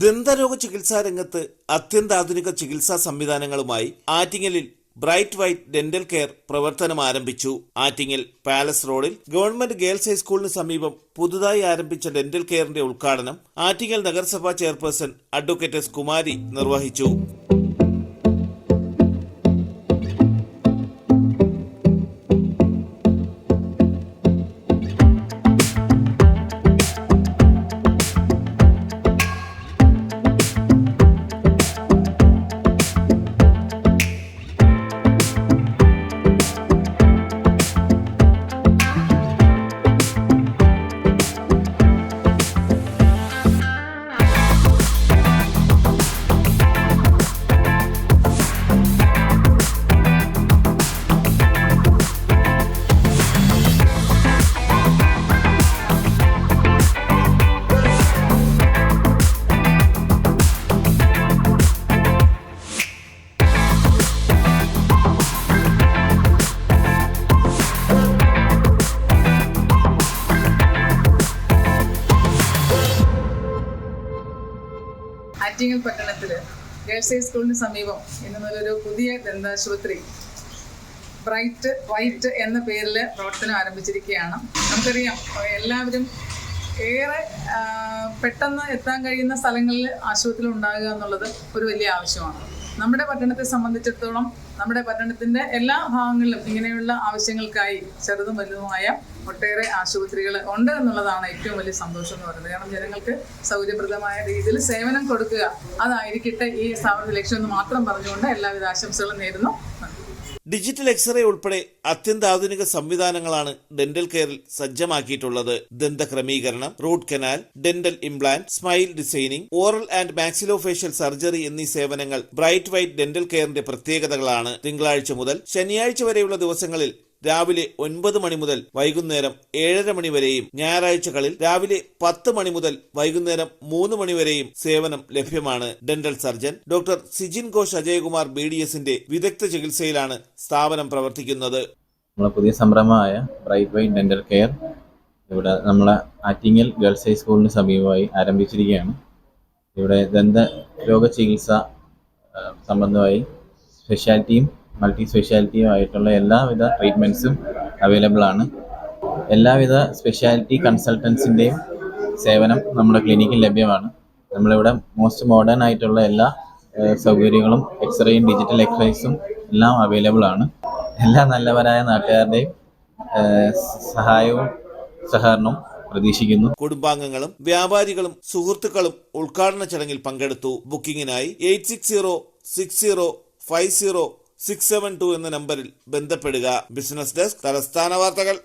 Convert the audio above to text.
ദന്തരോഗ ചികിത്സാ രംഗത്ത് അത്യന്താധുനിക ചികിത്സാ സംവിധാനങ്ങളുമായി ആറ്റിങ്ങലിൽ ബ്രൈറ്റ് വൈറ്റ് ഡെന്റൽ കെയർ പ്രവർത്തനം ആരംഭിച്ചു. ആറ്റിങ്ങൽ പാലസ് റോഡിൽ ഗവൺമെന്റ് ഗേൾസ് ഹൈസ്കൂളിന് സമീപം പുതുതായി ആരംഭിച്ച ഡെന്റൽ കെയറിന്റെ ഉദ്ഘാടനം ആറ്റിങ്ങൽ നഗരസഭാ ചെയർപേഴ്സൺ അഡ്വക്കേറ്റ് എസ് കുമാരി നിർവഹിച്ചു. ആറ്റിങ്ങൽ പട്ടണത്തിൽ ഗേൾസ് ഹൈ സ്കൂളിന് സമീപം ഇന്ന് മുതലൊരു പുതിയ ദന്താശുപത്രി ബ്രൈറ്റ് വൈറ്റ് എന്ന പേരിൽ പ്രവർത്തനം ആരംഭിച്ചിരിക്കുകയാണ്. നമുക്കറിയാം എല്ലാവരും ഏറെ പെട്ടെന്ന് എത്താൻ കഴിയുന്ന സ്ഥലങ്ങളിൽ ആശുപത്രി ഉണ്ടാകുക എന്നുള്ളത് ഒരു വലിയ ആവശ്യമാണ്. നമ്മുടെ പട്ടണത്തെ സംബന്ധിച്ചിടത്തോളം നമ്മുടെ പട്ടണത്തിന്റെ എല്ലാ ഭാഗങ്ങളിലും ഇങ്ങനെയുള്ള ആവശ്യങ്ങൾക്കായി ചെറുതും വലുതുമായ ഒട്ടേറെ ആശുപത്രികൾ ഉണ്ട് എന്നുള്ളതാണ് ഏറ്റവും വലിയ സന്തോഷം എന്ന് പറയുന്നത്. കാരണം ജനങ്ങൾക്ക് സൗകര്യപ്രദമായ രീതിയിൽ സേവനം കൊടുക്കുക അതായിരിക്കട്ടെ ഈ സ്ഥാപന ലക്ഷ്യം എന്ന് മാത്രം പറഞ്ഞുകൊണ്ട് എല്ലാവിധ ആശംസകളും നേരുന്നു. ഡിജിറ്റൽ എക്സ്റേ ഉൾപ്പെടെ അത്യന്താധുനിക സംവിധാനങ്ങളാണ് ഡെന്റൽ കെയറിൽ സജ്ജമാക്കിയിട്ടുള്ളത്. ദന്ത ക്രമീകരണം root canal dental implant smile designing oral and maxillofacial surgery എന്നീ സേവനങ്ങൾ ബ്രൈറ്റ് വൈറ്റ് ഡെന്റൽ കെയറിന്റെ പ്രത്യേകതകളാണ്. തിങ്കളാഴ്ച മുതൽ ശനിയാഴ്ച വരെയുള്ള ദിവസങ്ങളിൽ രാവിലെ ഒൻപത് മണി മുതൽ വൈകുന്നേരം ഏഴര മണി വരെയും ഞായറാഴ്ചകളിൽ രാവിലെ പത്ത് മണി മുതൽ വൈകുന്നേരം മൂന്ന് മണി വരെയും സേവനം ലഭ്യമാണ്. Dental surgeon doctor Sijin Ghosh Ajayakumar B D എസിന്റെ വിദഗ്ധ ചികിത്സയിലാണ് സ്ഥാപനം പ്രവർത്തിക്കുന്നത്. നമ്മളെ പുതിയ സംരംഭമായ ബ്രൈറ്റ് വൈറ്റ് ഡെന്റൽ കെയർ ഇവിടെ നമ്മളെ ആറ്റിങ്ങൽ ഗേൾസ് ഹൈസ്കൂളിന് സമീപമായി ആരംഭിച്ചിരിക്കുകയാണ്. ഇവിടെ ദന്ത രോഗ ചികിത്സ സംബന്ധമായി സ്പെഷ്യാലിറ്റിയും മൾട്ടി സ്പെഷ്യാലിറ്റിയും ആയിട്ടുള്ള എല്ലാവിധ ട്രീറ്റ്മെന്റ്സും അവൈലബിൾ ആണ്. എല്ലാവിധ സ്പെഷ്യാലിറ്റി കൺസൾട്ടൻസിന്റെയും സേവനം നമ്മുടെ ക്ലിനിക്കിൽ ലഭ്യമാണ്. നമ്മളിവിടെ മോസ്റ്റ് മോഡേൺ ആയിട്ടുള്ള എല്ലാ സൗകര്യങ്ങളും എക്സ്റേയും ഡിജിറ്റൽ എക്സ്റേസും എല്ലാം അവൈലബിൾ ആണ്. എല്ലാ നല്ലവരായ നാട്ടുകാരുടെയും സഹായവും സഹകരണവും പ്രതീക്ഷിക്കുന്നു. കുടുംബാംഗങ്ങളും വ്യാപാരികളും സുഹൃത്തുക്കളും ഉദ്ഘാടന ചടങ്ങിൽ പങ്കെടുത്തു. ബുക്കിംഗിനായി eight six zero six zero five zero six seven two എന്ന നമ്പറിൽ ബന്ധപ്പെടുക. ബിസിനസ് ഡെസ്ക് തലസ്ഥാന വാർത്തകൾ.